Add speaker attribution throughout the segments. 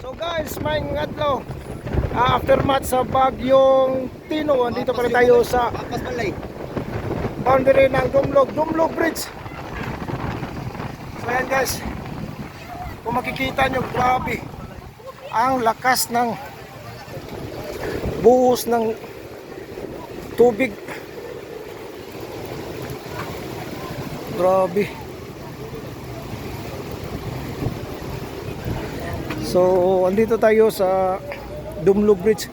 Speaker 1: So guys, may ngadlo. Ah, aftermath sa bagyong Tino, andito pa rin tayo sa boundary ng Dumlog, Dumlog Bridge. So yan guys, kung makikita nyo, grabe, ang lakas ng buhos ng tubig. Grabe. So, andito tayo sa Dumlog Bridge.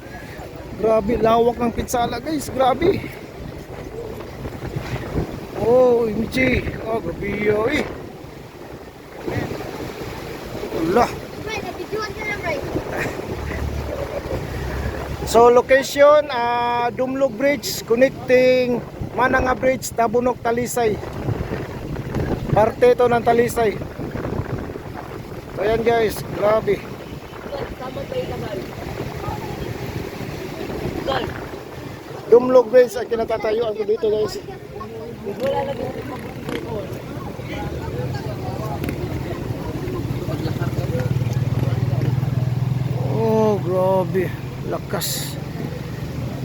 Speaker 1: Grabe, lawak ng pinsala guys, grabe. Oh, Imichi. Oh, grabe yun eh. Wala. So location, ah Dumlog Bridge connecting Mananga Bridge, Tabunok, Talisay. Parte ito ng Talisay. So yan guys, grabe. Dumlog Bridge ang kinatatayuan ko dito guys. Oh, grabe. Lakas.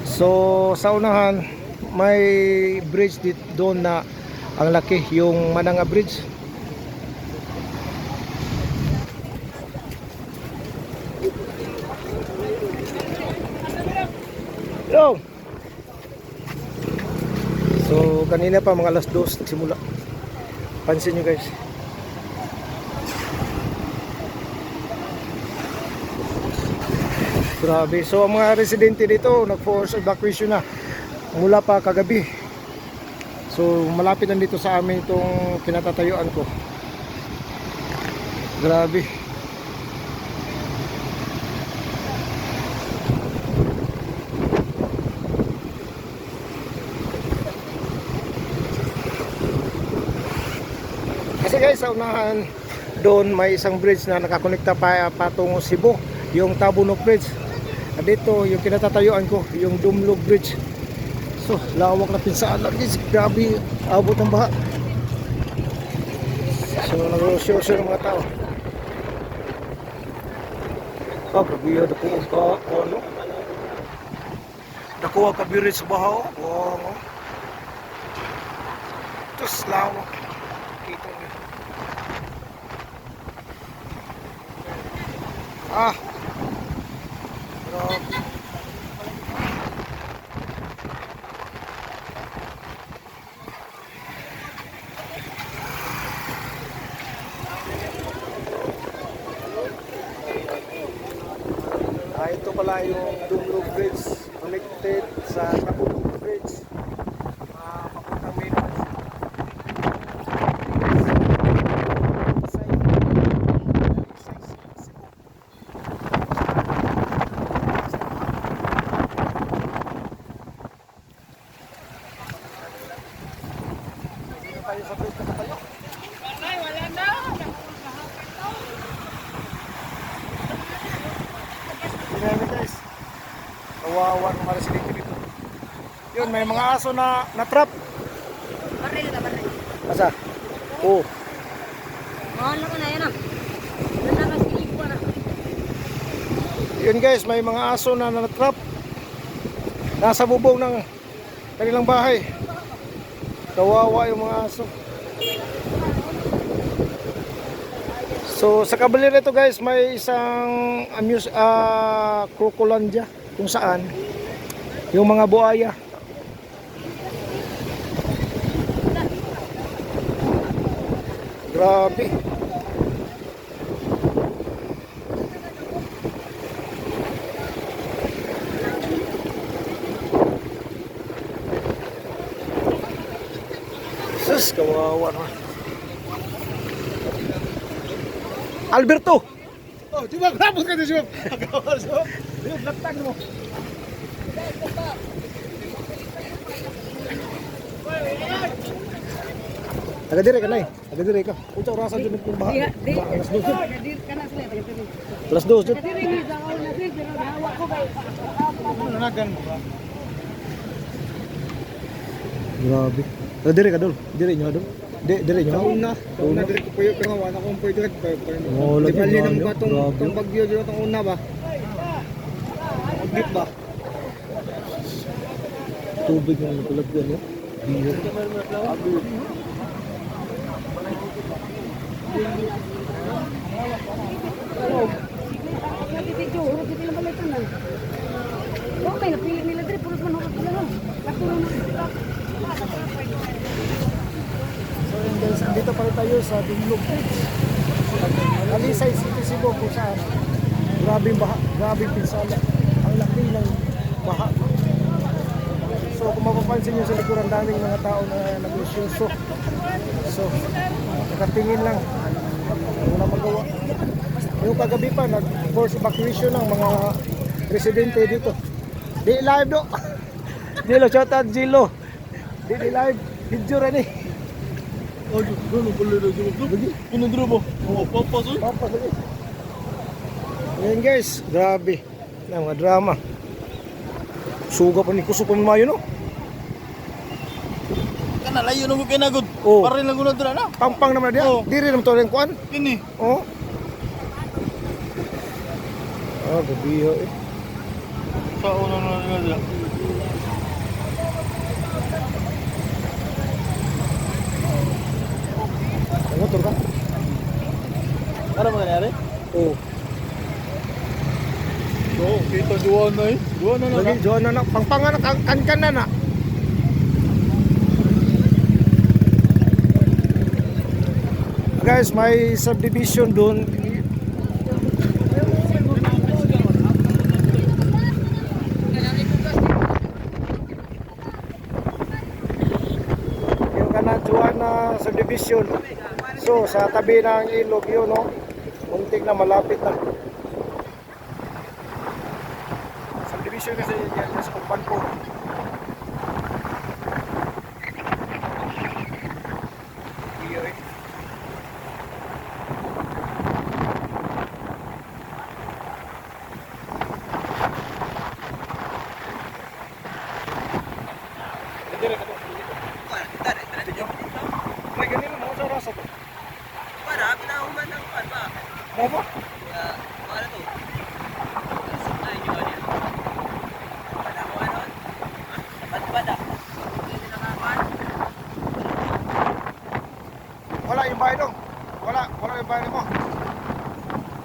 Speaker 1: So, sa unahan, may bridge dito doon na ang laki, yung Mananga Bridge. Yo! So, kanina pa mga alas 2 simula. Pansin nyo guys. Grabe. So ang mga residente dito nag-force evacuation na mula pa kagabi. So malapit lang dito sa amin itong kinatatayuan ko. Grabe. Kasi guys, sa unahan doon may isang bridge na nakakonekta pa patungo Cebu, yung Tabunok Bridge. At dito, yung kinatatayuan ko, yung Dumlog Bridge. So, lawak na pinsaan lang guys. Grabe, abot ng baha. So, nag-show ng mga tao. Ah, grabe yun. Nakuha ka, ano? Nakuha ka birit sa baha. oh. Wow. Tapos, lawak. Kita nyo. Ah. Grabe. Ah, ito pala yung Dumlog Bridge connected sa Tabunog Bridge. Ah, papuntang Minas. tayo sa bridge na tayo. Tingnan guys. Kawawa ng mga residente dito. Yun, may mga aso na na-trap.
Speaker 2: Baril ka, baril.
Speaker 1: Asa? Oh,
Speaker 2: Mahal na ka na, yan ah. Ko na.
Speaker 1: yun guys, may mga aso na na-trap. Nasa bubong ng kanilang bahay. Kawawa yung mga aso. So sa kabila nito guys, may isang amuse ah Crocolandia kung saan yung mga buaya. Grabe. Sus, kawawa naman. Alberto!
Speaker 3: Oh, di ba grabot ka din siya? Agawal siya. Yun, laptang mo.
Speaker 1: Taga dire ka na eh. Taga dire ka. Unsa orasa dyan yung baha?
Speaker 2: Di, di.
Speaker 1: Alas 2 dyan.
Speaker 2: Na.
Speaker 1: Alas 2 dyan.
Speaker 2: Na?
Speaker 1: Grabe. Taga dire ka dol. Dire nyo dol. Di, dili nyo?
Speaker 3: Taon na. Taon na direct ko puyo pero wala akong.
Speaker 1: Oo,
Speaker 3: Di
Speaker 1: lagi,
Speaker 3: bali
Speaker 1: oh.
Speaker 3: batong bagyo dito tong una ba? Grip ba?
Speaker 1: Tubig nga nakulag yan, no? Bihir.
Speaker 2: Na. Na.
Speaker 1: So yun guys, andito pa tayo sa Bridge. Alisay City, Cebu kung saan. Grabing baha, grabing pinsala. Ang ng baha. So kung mapapansin nyo sa likuran daming mga tao na nagusyoso. So, nakatingin lang. Wala magawa. Yung kagabi pa, nag-force evacuation ng mga residente dito. Di live do. Jilo, shout out Jilo. Di di live. Video rin eh.
Speaker 3: Aduh, ano pala na dito? Ano dito mo? Oh.
Speaker 1: Ayan guys, grabe. Yan, mga drama. Suga pa ni Kusok pa mayo no?
Speaker 3: Kana layo na mo kinagod.
Speaker 1: Oh.
Speaker 3: Pare lang guna na.
Speaker 1: Pampang naman dia.
Speaker 3: Oh.
Speaker 1: Diri naman to rin kuan.
Speaker 3: Kini.
Speaker 1: Oh. Ah, gabi ho eh.
Speaker 3: Sa una na dira.
Speaker 1: Ang motor ka?
Speaker 3: Ano ba nangyari?
Speaker 1: Oh.
Speaker 3: Oo, kita duwa na eh. Duwa na na.
Speaker 1: Johan na na. Pangpang na, kan kan na na. Guys, may subdivision doon. Yung kanadjuan na subdivision. So, sa tabi ng ilog yun, no? Muntik na malapit na. Subdivision kasi yan sa kumpan po.
Speaker 4: Para, pinahuman ng pan ba?
Speaker 1: Mo ba?
Speaker 4: Uh, ano to? Supply nyo ano yan? Pada ko ano? Ba't pada? Hindi nakapan?
Speaker 1: Wala yung bahay dong. Wala, wala yung bahay mo.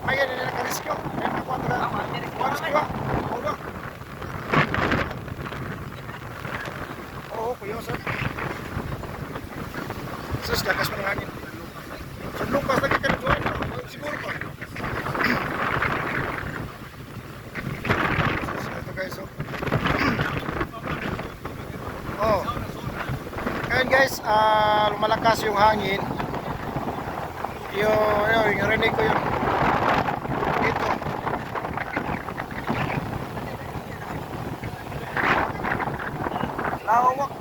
Speaker 1: Ay, yan, yan, nakariskyo. Yan, nakuha talaga.
Speaker 4: Ako, niriskyo
Speaker 1: Nakariskyo ba? Oo ba? Oo, kuya, sir. Sus, lakas ng hangin. Sa lupas lagi ka na. Siguro pa. Ito guys, oh. Oh. Ngayon guys, ah lumalakas yung hangin. Yung, yun, yung rinig ko yun. Dito. Lawak.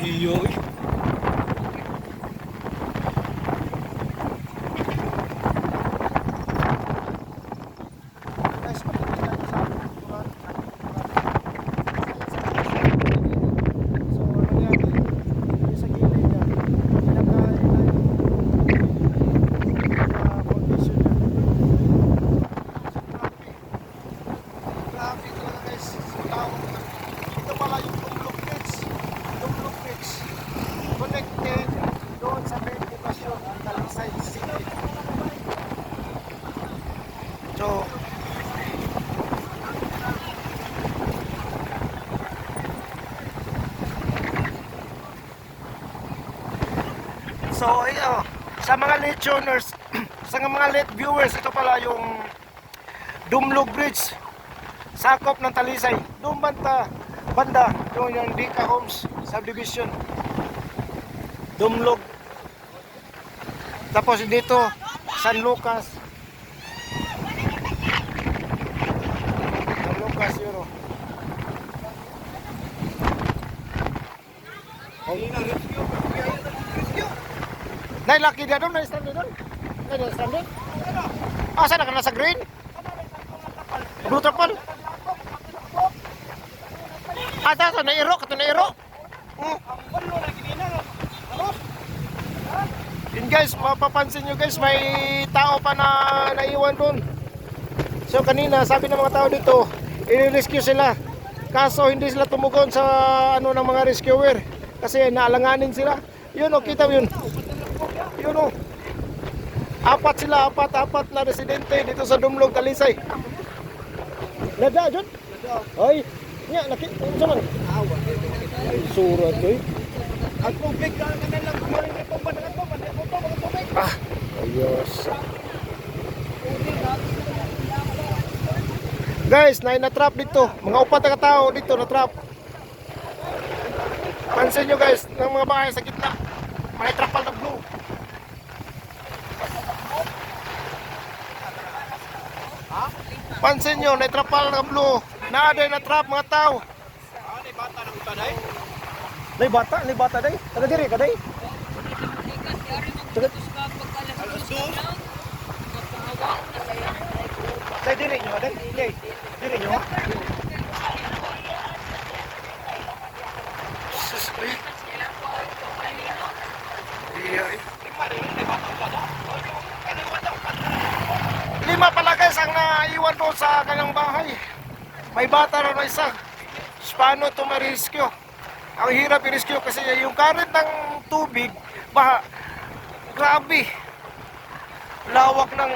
Speaker 3: Iyo eh.
Speaker 1: Guys, malinis tayo sa kulturan. So, ano yan? Yung sa gilid niya, pinakain na yung mga foundation niya. So, grabe. Grabe talaga guys. So, tao. Ito pala yung Dumlok Bridge. Dumlok Bridge. Connected doon sa main bukasyon ng Talisay City. So, So, ayo, sa mga late tuners, sa mga late viewers, ito pala yung Dumlog Bridge. Sakop ng Talisay. Doon banda, banda, doon yung Dika Homes subdivision. Dumlog. Tapos dito, San Lucas. San Lucas yun. oh. Dahil laki na doon, na-stranded doon. Dahil na-stranded. Ah, saan ka nasa green? Blue trapal. Ah, tata, na-iro, kato na-iro. Hmm. Yun guys, mapapansin nyo guys, may tao pa na naiwan doon. So kanina, sabi ng mga tao dito, i-rescue sila. Kaso hindi sila tumugon sa ano ng mga rescuer kasi naalanganin sila. Yun oh, kita yun. Yun oh. Apat sila, apat, apat na residente dito sa Dumlog, Talisay. Nada, Jun? Ay, nya, nakit, ano man? Ay, surat ko eh.
Speaker 3: Ang tubig ka na lang kumain na tumba na tumba na tumba na tubig.
Speaker 1: Ah, ayos. Guys, na na-trap dito. Mga upat na tao dito na-trap. Pansin nyo guys, ng mga bahay sa gitna. May trapal na blue. Pansin nyo, na trapal na blue. Naaday na trap mga tao.
Speaker 3: Ah, ni bata na kita dai.
Speaker 1: Nay bata, nay bata day. Taga diri ka day. Taga
Speaker 3: Alas dos.
Speaker 1: Day diri nyo, day. Day. Diri nyo. ha? Sus, ay. Iya, ay. Lima pala guys ang sa kanyang bahay. May bata na na isa. Paano ito ma-rescue? Ang hirap i-rescue kasi yung current ng tubig, baha, grabe. Lawak ng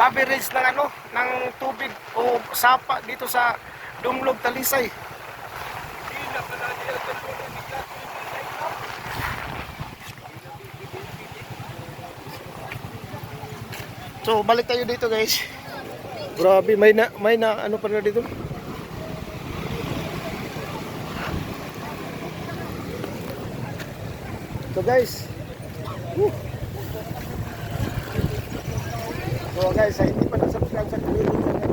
Speaker 1: coverage ng ano, ng tubig o sapa dito sa Dumlog, Talisay. So balik tayo dito guys. Grabe, may na may na ano pa na dito. So guys. Woo. So guys, hindi pa na-subscribe sa community